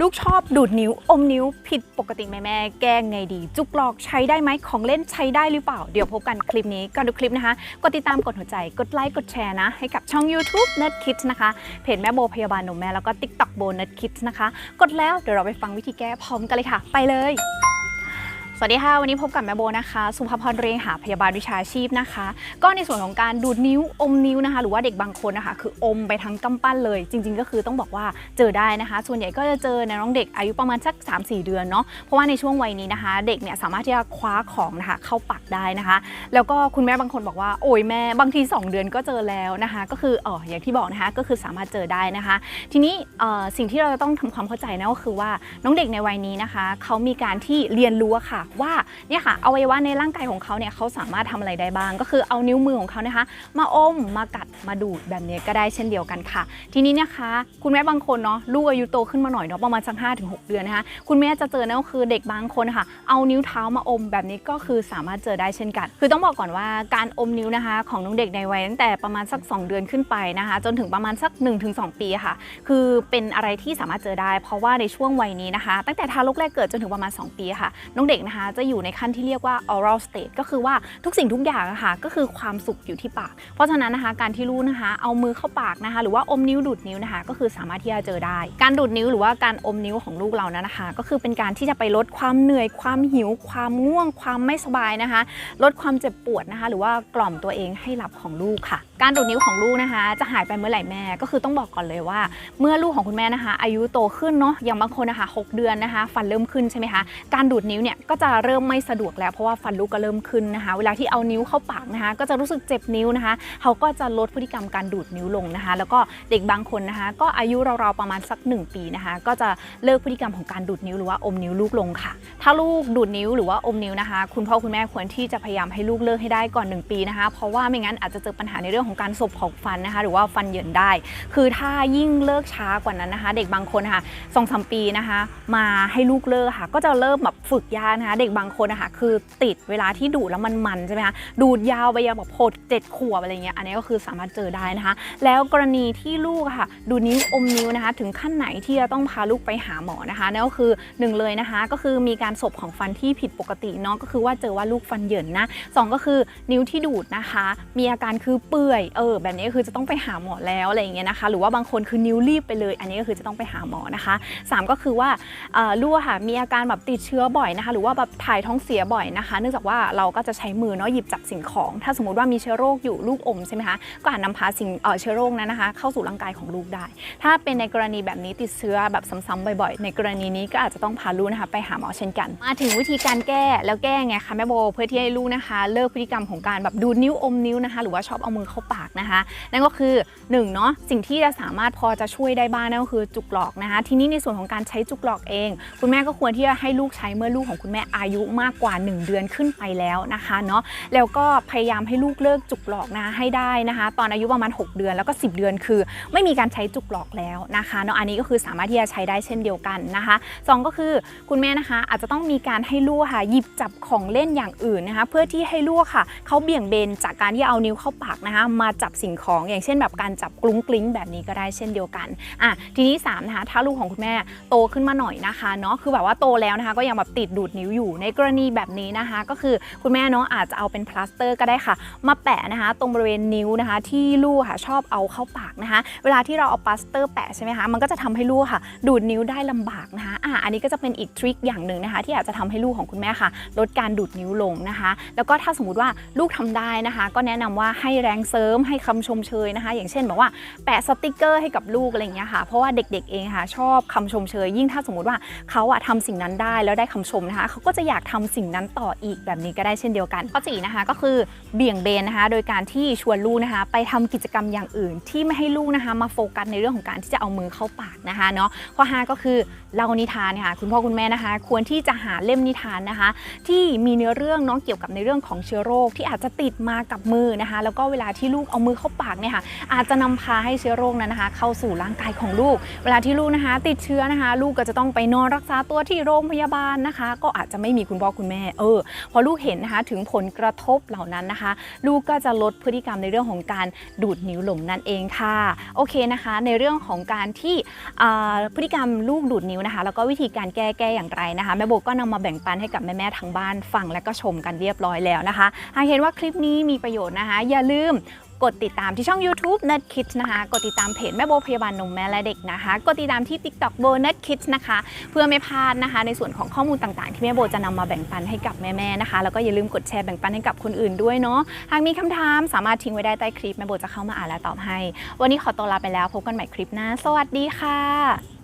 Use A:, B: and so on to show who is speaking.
A: ลูกชอบดูดนิ้วอมนิ้วผิดปกติไหมแม่ แก้ไงดี จุกหลอกใช้ได้ไหมของเล่นใช้ได้หรือเปล่า เดี๋ยวพบกันคลิปนี้ก่อนดูคลิปนะคะ กดติดตามกดหัวใจ กดไลค์กดแชร์นะ ให้กับช่อง YouTube Nerd Kids นะคะ เพจแม่โบพยาบาลหนมแม่แล้วก็ TikTok โบ Nerd Kids นะคะ กดแล้วเดี๋ยวเราไปฟังวิธีแก้พร้อมกันเลยค่ะ ไปเลย สวัสดีค่ะ วันนี้พบกับแม่โบนะคะ สุภาพรเรียงหาพยาบาลวิชาชีพนะคะ ก็ในส่วนของการดูดนิ้วอมนิ้วนะคะ หรือว่าเด็กบางคนนะคะคืออมไปทั้งกำปั้นเลย จริง ๆ ก็คือต้องบอกว่าเจอได้นะคะ ส่วนใหญ่ก็จะเจอในน้องเด็กอายุประมาณสัก 3-4 เดือนเนาะเพราะว่าในช่วงวัยนี้นะคะ เด็กเนี่ยสามารถที่จะคว้าของนะคะเข้าปากได้นะคะ แล้วก็คุณแม่บางคนบอกว่าโอ้ยแม่บางที 2 เดือนก็เจอแล้วนะคะ ก็คือเอออย่างที่บอกนะคะก็คือสามารถเจอได้นะคะ ทีนี้สิ่งที่เราจะต้องทำความเข้าใจนะก็คือว่าน้องเด็กในวัยนี้นะคะเขามีการที่เรียนรู้ค่ะว่าเนี่ยค่ะอวัยวะในร่างกายของเขาเนี่ยเขาสามารถทำอะไรได้บ้าง ก็คือเอานิ้วมือของเขานะคะ มาอมมากัดมาดูดแบบนี้ก็ได้เช่นเดียวกันค่ะ ทีนี้นะคะ คุณแม่บางคนเนาะลูกอายุโตขึ้นมาหน่อยเนาะประมาณสักห้าถึงหเดือนนะคะคุณแม่จะเจอนั่นก็คือเด็กบางคนค่ะ เอานิ้วเท้ามาอมแบบนี้ก็คือสามารถเจอได้เช่นกัน คือต้องบอกก่อนว่าการอมนิ้วนะคะ ของน้องเด็กในวัยตั้งแต่ประมาณสัก 2 เดือนขึ้นไปนะคะ จนถึงประมาณสัก 1-2 ปีอะค่ะ คือเป็นอะไรที่สามารถเจอได้ เพราะว่าในช่วงวัยนี้นะคะ ตั้งแต่ทารกแรกเกิดจนถึงประมาณ 2 ปีค่ะ น้องเด็กนะคะจะอยู่ในขั้นที่เรียกว่า oral state ก็คือว่าทุกสิ่งทุกอย่างอะคะก็คือความสุขอยู่ที่ปาก เพราะฉะนั้นนะคะการที่ลูกนะคะเอามือเข้าปากนะคะหรือว่าอมนิ้วดูดนิ้วนะคะก็คือสามารถที่จะเจอได้ การดูดนิ้วหรือว่าการอมนิ้วของลูกเรานั้นนะคะ ก็คือเป็นการที่จะไปลดความเหนื่อยความหิว ความง่วง ความไม่สบายนะคะ ลดความเจ็บปวดนะคะ หรือว่ากล่อมตัวเองให้หลับของลูกค่ะ การดูดนิ้วของลูกนะคะ จะหายไปเมื่อไหร่แม่ก็คือต้องบอกก่อนเลยว่า เมื่อลูกของคุณแม่นะคะ อายุโตขึ้นเนาะอย่างบางคนนะคะ 6 เดือนนะคะ ฟันเริ่มขึ้นใช่ไหมคะการดูดนิ้วเนี่ยก็จะเริ่มไม่สะดวกแล้วเพราะว่าฟันลูกก็เริ่มขึ้นนะคะ เวลาที่เอานิ้วเข้าปากนะคะ ก็จะรู้สึกเจ็บนิ้วนะคะ เขาก็จะลดพฤติกรรมการดูดนิ้วลงนะคะ แล้วก็เด็กบางคนนะคะ ก็อายุราวๆประมาณสัก 1 ปีนะคะ ก็จะเลิกพฤติกรรมของการดูดนิ้วหรือว่าอมนิ้วลูกลงค่ะ ถ้าลูกดูดนิ้วหรือว่าอมนิ้วนะคะ คุณพ่อคุณแม่ควรที่จะพยายามให้ลูกเลิกให้ได้ก่อน 1 ปีนะคะ เพราะว่าไม่งั้นอาจจะเจอปัญหาในเรื่องของการสบของฟันนะคะ หรือว่าฟันเหยินได้ คือถ้ายิ่งเลิกช้ากว่านั้นนะคะ เด็กบางคนค่ะสองสามปีนะคะ มาให้ลูกเลิกค่ะ ก็จะเริ่มแบบฝึกยากนะคะเด็กบางคนนะคะคือติดเวลาที่ดูดแล้วมันมันใช่ไหมคะดูดยาวไปยังแบบหดเจ็ดขวบอะไรเงี้ยอันนี้ก็คือสามารถเจอได้นะคะ แล้วกรณีที่ลูกค่ะ ดูนิ้วอมนิ้วนะคะ ถึงขั้นไหนที่จะต้องพาลูกไปหาหมอนะคะนั่นก็คือหนึ่งเลยนะคะ ก็คือมีการสบของฟันที่ผิดปกติเนาะก็คือว่าเจอว่าลูกฟันเหยินนะสองก็คือนิ้วที่ดูดนะคะ มีอาการคือเปื่อยเออแบบนี้ก็คือจะต้องไปหาหมอแล้วอะไรอย่างเงี้ยนะคะ หรือว่าบางคนคือนิ้วรีบไปเลย อันนี้ก็คือจะต้องไปหาหมอนะคะสามก็คือว่าลูกค่ะมีอาการแบบติดเชื้อบ่อยนะคะ หรือว่าแบบถ่ายท้องเสียบ่อยนะคะ เนื่องจากว่าเราก็จะใช้มือเนาะหยิบจับสิ่งของ ถ้าสมมติว่ามีเชื้อโรคอยู่ลูกอมใช่ไหมคะก็อาจนำพาสิ่งเเชื้อโรคนั้นนะคะ เข้าสู่ร่างกายของลูกได้ ถ้าเป็นในกรณีแบบนี้ติดเชื้อแบบซ้ำๆบ่อยๆ ในกรณีนี้ก็อาจจะต้องพาลูกนะคะไปหาหมอเช่นกัน มาถึงวิธีการแก้แล้วแก้ไงคะแม่โบเพื่อที่ให้ลูกนะคะ เลิกพฤติกรรมของการแบบดูดนิ้วอมนิ้วนะคะ หรือว่าชอบเอามือเข้าปากนะคะ นั่นก็คือหนึ่งเนาะสิ่งที่จะสามารถพอจะช่วยได้บ้างนั่นก็คือจุกหลอกนะคะ ทีนี้ในส่วนของการใช้จุกหลอกเอง คุณแม่ก็ควรที่จะให้ลูกใช้เมื่อลูกของคุณแม่อายุมากกว่า 1 เดือนขึ้นไปแล้วนะคะเนาะแล้วก็พยายามให้ลูกเลิกจุกหลอกนะให้ได้นะคะ ตอนอายุประมาณ 6 เดือนแล้วก็ 10 เดือนคือ ไม่มีการใช้จุกหลอกแล้วนะคะเนาะอันนี้ก็คือสามารถที่จะใช้ได้เช่นเดียวกันนะคะสองก็คือคุณแม่นะคะอาจจะต้องมีการให้ลูกค่ะหยิบจับของเล่นอย่างอื่นนะคะเพื่อที่ให้ลูกค่ะเขาเบี่ยงเบนจากการที่เอานิ้วเข้าปากนะคะมาจับสิ่งของอย่างเช่นแบบการจับกลุ้งกลิ้งแบบนี้ก็ได้เช่นเดียวกันอะทีนี้3นะคะถ้าลูกของคุณแม่โตขึ้นมาหน่อยนะคะเนาะคือแบบว่าโตแล้วนะคะก็ยังแบบติดดูดนิ้วอยูู่่ในกรณีแบบนี้นะคะ ก็คือคุณแม่เนาะอาจจะเอาเป็นพลาสเตอร์ก็ได้ค่ะ มาแปะนะคะ ตรงบริเวณนิ้วนะคะ ที่ลูกค่ะชอบเอาเข้าปากนะคะ เวลาที่เราเอาพลาสเตอร์แปะใช่ไหมคะมันก็จะทำให้ลูกค่ะ ดูดนิ้วได้ลำบากนะคะอะอันนี้ก็จะเป็นอีกทริคอย่างหนึ่งนะคะ ที่อาจจะทำให้ลูกของคุณแม่ค่ะ ลดการดูดนิ้วลงนะคะ แล้วก็ถ้าสมมติว่าลูกทำได้นะคะ ก็แนะนำว่าให้แรงเสริมให้คำชมเชยนะคะ อย่างเช่นบอกว่าแปะสติกเกอร์ให้กับลูกอะไรอย่างเงี้ยค่ะเพราะว่าเด็กๆเองค่ะชอบคำชมเชย ยิ่งถ้าสมมติว่าเขาอะทำสิ่งนั้นได้แล้วได้คำชมนะคะเขาก็ก็จะอยากทำสิ่งนั้นต่ออีกแบบนี้ก็ได้เช่นเดียวกันข้อสี่นะคะก็คือเบี่ยงเบนนะคะ โดยการที่ชวนลูกนะคะ ไปทำกิจกรรมอย่างอื่น ที่ไม่ให้ลูกนะคะมาโฟกัสในเรื่องของการที่จะเอามือเข้าปากนะคะเนาะข้อห้าก็คือเล่านิทานค่ะคุณพ่อคุณแม่นะคะ ควรที่จะหาเล่มนิทานนะคะ ที่มีเนื้อเรื่องเนาะเกี่ยวกับในเรื่องของเชื้อโรคที่อาจจะติดมากับมือนะคะ แล้วก็เวลาที่ลูกเอามือเข้าปากเนี่ยค่ะอาจจะนำพาให้เชื้อโรคนั้นนะคะ เข้าสู่ร่างกายของลูก เวลาที่ลูกนะคะ ติดเชื้อนะคะ ลูกก็จะต้องไปนอนรักษาตัวที่โรงพยาบาลนะคะ ก็อาจจะไม่มีคุณพ่อคุณแม่ เออ พอลูกเห็นนะคะถึงผลกระทบเหล่านั้นนะคะ ลูกก็จะลดพฤติกรรมในเรื่องของการดูดนิ้วหลมนั่นเองค่ะ โอเคนะคะ ในเรื่องของการที่พฤติกรรมลูกดูดนิ้วนะคะ แล้วก็วิธีการแก้แก้อย่างไรนะคะ แม่โบก็นำมาแบ่งปันให้กับแม่ๆทางบ้านฟังและก็ชมกันเรียบร้อยแล้วนะคะหากเห็นว่าคลิปนี้มีประโยชน์นะคะ อย่าลืม กดติดตามที่ช่อง YouTube Nerd Kids นะคะ กดติดตามเพจแม่โบพยาบาลนมแม่และเด็กนะคะ กดติดตามที่ TikTok โบ Nerd Kids นะคะ เพื่อไม่พลาดนะคะ ในส่วนของข้อมูลต่างๆ ที่แม่โบจะนำมาแบ่งปันให้กับแม่ๆนะคะ แล้วก็อย่าลืมกดแชร์แบ่งปันให้กับคนอื่นด้วยเนาะ หากมีคำถามสามารถทิ้งไว้ได้ใต้คลิปแม่โบจะเข้ามาอ่านและตอบให้ วันนี้ขอตัวลาไปแล้วพบกันใหม่คลิปหน้า สวัสดีค่ะ